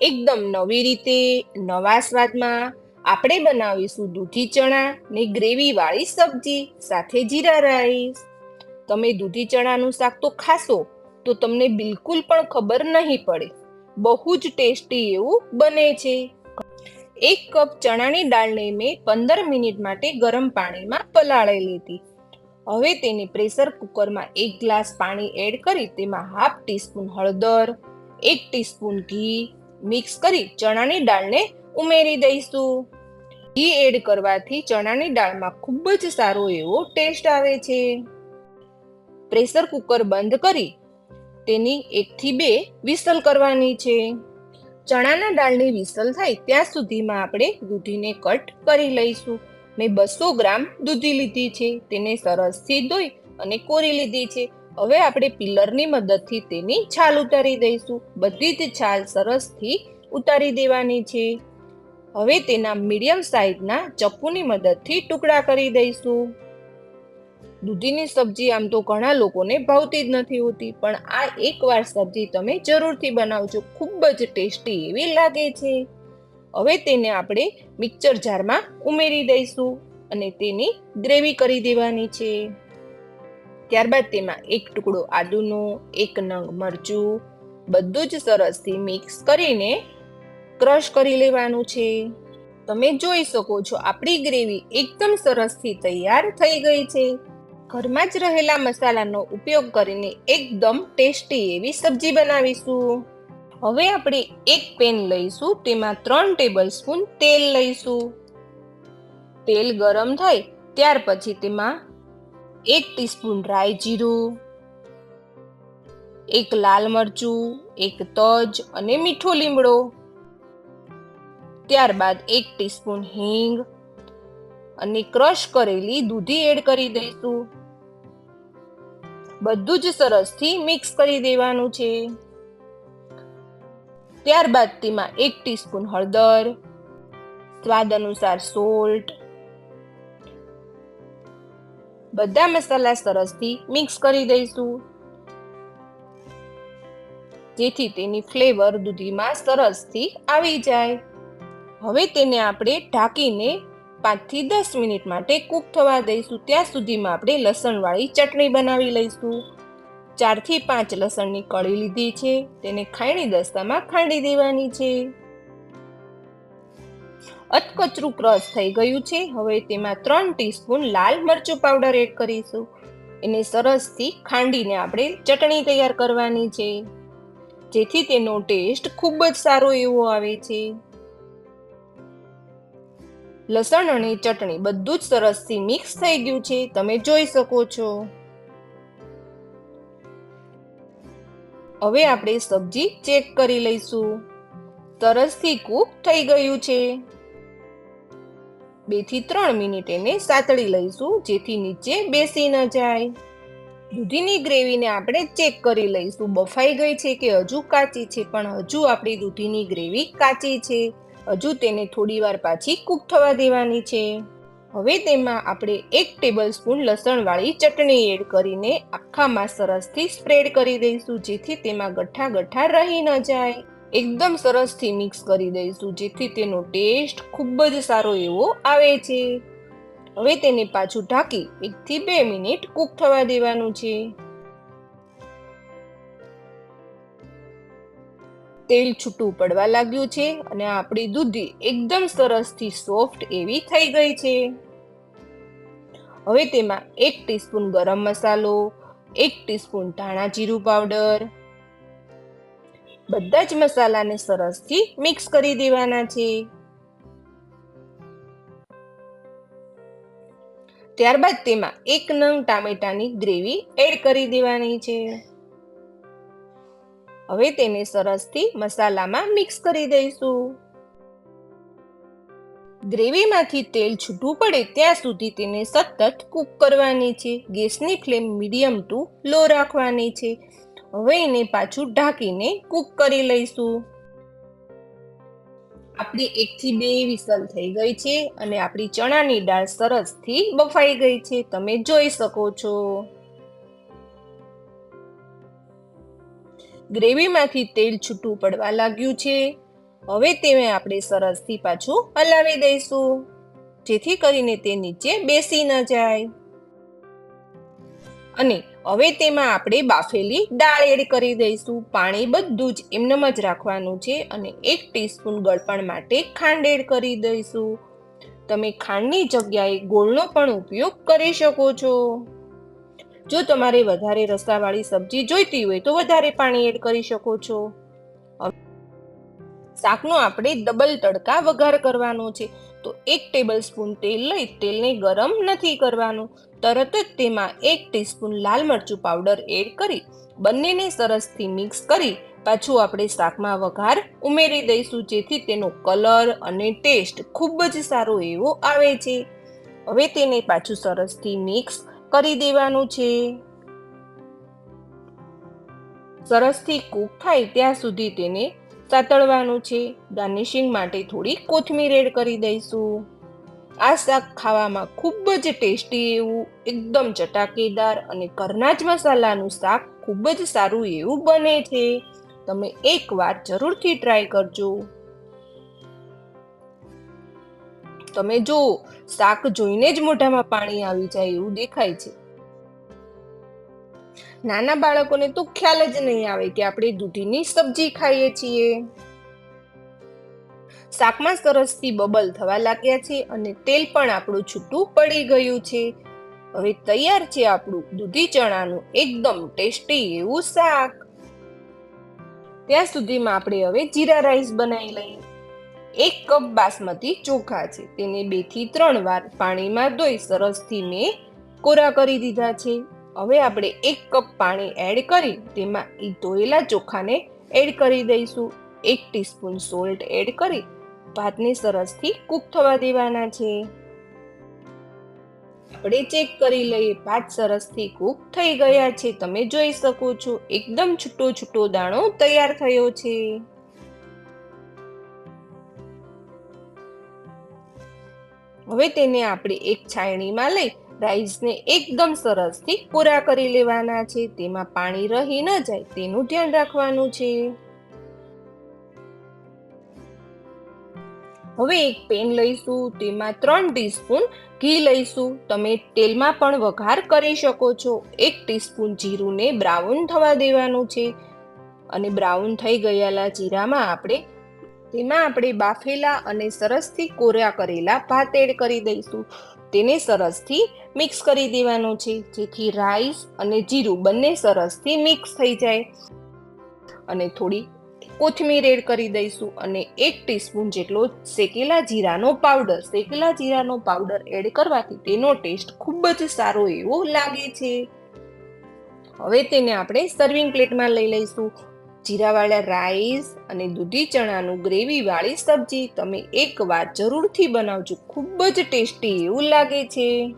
એકદમ નવી રીતે, નવા સ્વાદમાં આપણે બનાવીશું દૂધી ચણા ને ગ્રેવી વાળી સબ્જી સાથે જીરા રાઈસ. તમે દૂધી ચણાનું શાક તો ખાશો, તો તમને બિલકુલ પણ ખબર નહીં પડે. બહુ જ ટેસ્ટી એવું બને છે. એક કપ ચણાની દાળને મેં પંદર મિનિટ માટે ગરમ પાણીમાં પલાળી લીધી. હવે તેને પ્રેશર કુકરમાં એક ગ્લાસ પાણી એડ કરી તેમાં હાફ ટીસ્પૂન હળદર, એક ટીસ્પૂન ઘી મિક્સ કરી ચણાની દાળને ઉમેરી દઈશું. ઘી એડ કરવાથી ચણાની દાળમાં ખૂબ જ સારો એવો ટેસ્ટ આવે છે. પ્રેશર કુકર બંધ કરી તેની એકથી બે વિસલ કરવાની છે. ચણાના દાળની વિસલ થાય ત્યાં સુધીમાં આપણે દૂધીને કટ કરી લઈશું. મેં બસો ગ્રામ દૂધી લીધી છે. તેને સરસથી ધોઈ અને કોરી લીધી છે. હવે આપણે પિલરની મદદથી તેની છાલ ઉતારી દઈશું. બધી જ છાલ સરસથી ઉતારી દેવાની છે. હવે તેના મીડિયમ સાઇઝના ચપ્પુની મદદથી ટુકડા કરી દઈશું. દૂધીની સબ્જી આમ તો ઘણા લોકોને ભાવતી જ નથી હોતી, પણ આ એકવાર સબ્જી તમે જરૂરથી બનાવજો. ખૂબ જ ટેસ્ટી એવી લાગે છે. હવે તેને આપણે મિક્સર જારમાં ઉમેરી દઈશું અને તેની ગ્રેવી કરી દેવાની છે. ત્યારબાદ તેમાં એક ટુકડો આદુનો, એક નંગ મરચું, બધું જ સરસથી મિક્સ કરીને ક્રશ કરી લેવાનું છે. તમે જોઈ શકો છો આપણી ગ્રેવી એકદમ સરસથી તૈયાર થઈ ગઈ છે. ઘરમાં જ રહેલા મસાલાનો ઉપયોગ કરીને એકદમ ટેસ્ટી એવી સબ્જી બનાવીશું. હવે આપણે એક પેન લઈશું, તેમાં ત્રણ ટેબલ સ્પૂન તેલ લઈશું. તેલ ગરમ થાય ત્યાર પછી તેમાં એક ટીસ્પૂન રાઈ જીરું, એક લાલ મરચું, એક તજ અને મીઠો લીમડો. ત્યારબાદ એક ટીસ્પૂન હિંગ અને ક્રશ કરેલી દૂધી એડ કરી દઈશું. બધું જ સરસથી મિક્સ કરી દેવાનું છે. ત્યારબાદ તેમાં એક ટીસ્પૂન હળદર, સ્વાદ અનુસાર સોલ્ટ બધા મસાલા સરસથી મિક્સ કરી દઈશું. જેથી તેની ફ્લેવર દૂધીમાં સરસથી આવી જાય. હવે તેને આપણે ઢાંકીને પાંચથી દસ મિનિટ માટે કૂક થવા દઈશું. ત્યાં સુધીમાં આપણે લસણવાળી ચટણી બનાવી લઈશું. ચારથી પાંચ લસણની કળી લીધી છે. તેને ખાયણી દસ્તામાં ખાંડી દેવાની છે. અધકચરું ક્રશ થઈ ગયું છે. હવે તેમાં ત્રણ ટીસ્પૂન લાલ મરચું પાવડર એડ કરીશું. એને સરસથી ખાંડીને આપણે ચટણી તૈયાર કરવાની છે. જેથી તેનો ટેસ્ટ ખૂબ જ સારો એવો આવે છે. લસણ અને ચટણી બધું જ સરસથી મિક્સ થઈ ગયું છે. તમે જોઈ શકો છો. હવે આપણે સબ્જી ચેક કરી લઈશું. સરસથી કૂક થઈ ગયું છે. બેથી ત્રણ મિનિટ એને સાતળી લઈશું, જેથી નીચે બેસી ન જાય. દૂધીની ગ્રેવીને આપણે ચેક કરી લઈશું. બફાઈ ગઈ છે કે હજુ કાચી છે? પણ હજુ આપણી દૂધીની ગ્રેવી કાચી છે. હજુ તેને થોડી વાર પાછી કૂક થવા દેવાની છે. હવે તેમાં આપણે એક ટેબલ સ્પૂન લસણવાળી ચટણી એડ કરીને આખામાં સરસથી સ્પ્રેડ કરી દઈશું, જેથી તેમાં ગઠ્ઠા ગઠ્ઠા રહી ન જાય. એકદમ સરસથી મિક્સ કરી દઈશું, જેથી તેનો ટેસ્ટ ખૂબ જ સારો એવો આવે છે. હવે તેને પાછું ઢાંકી એકથી બે મિનિટ કૂક થવા દેવાનું છે. તેલ છૂટું પડવા લાગ્યું છે અને આપણી દૂધી એકદમ સરસથી સોફ્ટ એવી થઈ ગઈ છે. હવે તેમાં એક ટીસ્પૂન ગરમ મસાલો, એક ટીસ્પૂન ધાણા જીરું પાવડર બધા જ મસાલાને સરસથી મિક્સ કરી દેવાના છે. ત્યારબાદ તેમાં એક નંગ ટામેટાની ગ્રેવી એડ કરી દેવાની છે. હવે તેને સરસથી મસાલામાં મિક્સ કરી દઈશું. ગ્રેવીમાંથી તેલ છૂટું પડે ત્યાં સુધી તેને સતત કૂક કરવાની છે. ગેસની ફ્લેમ મીડિયમ ટુ લો રાખવાની છે. હવે એને પાછું ઢાંકીને કૂક કરી લઈશું. આપણી એકથી બે વિસલ થઈ ગઈ છે અને આપણી ચણાની દાળ સરસથી બફાઈ ગઈ છે. તમે જોઈ શકો છો. ગ્રેવીમાંથી તેલ છૂટું પડવા લાગ્યું છે. હવે તેને આપણે સરસથી પાછું હલાવી દઈશું, જેથી કરીને તે નીચે બેસી ન જાય. અને હવે તેમાં આપણે બાફેલી દાળ એડ કરી દઈશું. પાણી બધું જ એમનેમ જ રાખવાનું છે અને એક ટીસ્પૂન ગળપણ માટે ખાંડ એડ કરી દઈશું. તમે ખાંડની જગ્યાએ ગોળનો પણ ઉપયોગ કરી શકો છો. જો તમારે વધારે રસાવાળી સબ્જી જોઈતી હોય તો વધારે પાણી એડ કરી શકો છો. શાકનો આપણે ડબલ તડકા વઘાર કરવાનો છે. તો એક ટેબલ સ્પૂન તેલ લઈ તેલને ગરમ નથી કરવાનું. તરત જ તેમાં એક ટીસ્પૂન લાલ મરચું પાવડર એડ કરી, બંનેને સરસથી મિક્સ કરી, પાછું આપણે શાકમાં વઘાર ઉમેરી દઈશું, જેથી તેનો કલર અને ટેસ્ટ ખૂબ જ સારો એવો આવે છે. હવે તેને પાછું સરસથી મિક્સ કરી દેવાનું છે. સરસથી કૂક થાય ત્યાં સુધી તેને સાતળવાનું છે. ગાર્નિશિંગ માટે થોડી કોથમીર એડ કરી દઈશું. આ શાક ખાવામાં ખૂબ જ ટેસ્ટી એવું એકદમ ચટાકેદાર અને ઘરના જ મસાલાનું શાક ખૂબ જ સારું એવું બને છે. તમે એકવાર જરૂરથી ટ્રાય કરજો. તમે જો શાક જોઈને જ મોઢામાં પાણી આવી જાય એવું દેખાય છે. નાના બાળકોને તો ખ્યાલ જ નહીં આવે કે આપણે દૂધીની સબ્જી ખાઈએ છીએ. શાકમાં સરસથી બબલ થવા લાગ્યા છે અને તેલ પણ આપણું છૂટું પડી ગયું છે. હવે તૈયાર છે આપણું દૂધી ચણાનું એકદમ ટેસ્ટી એવું શાક. ત્યાં સુધીમાં આપણે હવે જીરા રાઈસ બનાવી લઈએ. એક કપ બાસમતી ચોખા છે, તેને બેથી ત્રણ વાર પાણીમાં ધોઈ સરસથી મેં કોરા કરી દીધા છે. હવે આપણે એક કપ પાણી એડ કરી તેમાં એ ધોયેલા ચોખાને એડ કરી દઈશું. એક ટીસ્પૂન સોલ્ટ એડ કરી ભાતને સરસથી કૂક થવા દેવાના છે. આપણે ચેક કરી લઈએ, ભાત સરસથી કૂક થઈ ગયા છે. તમે જોઈ શકો છો, એકદમ છૂટો છૂટો દાણો તૈયાર થયો છે. હવે તેને આપણે એક છાયણીમાં લઈ રાઈસને એકદમ સરસથી પૂરા કરી લેવાના છે. તેમાં પાણી રહી ન જાય તેનું ધ્યાન રાખવાનું છે. હવે એક પેન લઈશું, તેમાં ત્રણ ટીસ્પૂન ઘી લઈશું. તમે તેલમાં પણ વઘાર કરી શકો છો. એક ટીસ્પૂન જીરુંને બ્રાઉન થવા દેવાનું છે. અને બ્રાઉન થઈ ગયેલા જીરામાં આપણે, તેમાં આપણે બાફેલા અને સરસથી કોર્યા કરેલા ભાત એડ કરી દઈશું. તેને સરસથી મિક્સ કરી દેવાનું છે. જેથી રાઈસ અને જીરું બંને સરસથી મિક્સ થઈ જાય. અને થોડી કોથમીર એડ કરી દઈશું અને એક ટીસ્પૂન જેટલો શેકેલા જીરાનો પાવડર. શેકેલા જીરાનો પાવડર એડ કરવાથી તેનો ટેસ્ટ ખૂબ જ સારો એવો લાગે છે. હવે તેને આપણે સર્વિંગ પ્લેટમાં લઈ લઈશું. જીરાવાળા રાઈસ અને દૂધી ચણાનું ગ્રેવીવાળી સબ્જી તમે એકવાર જરૂરથી બનાવજો. ખૂબ જ ટેસ્ટી એવું લાગે છે.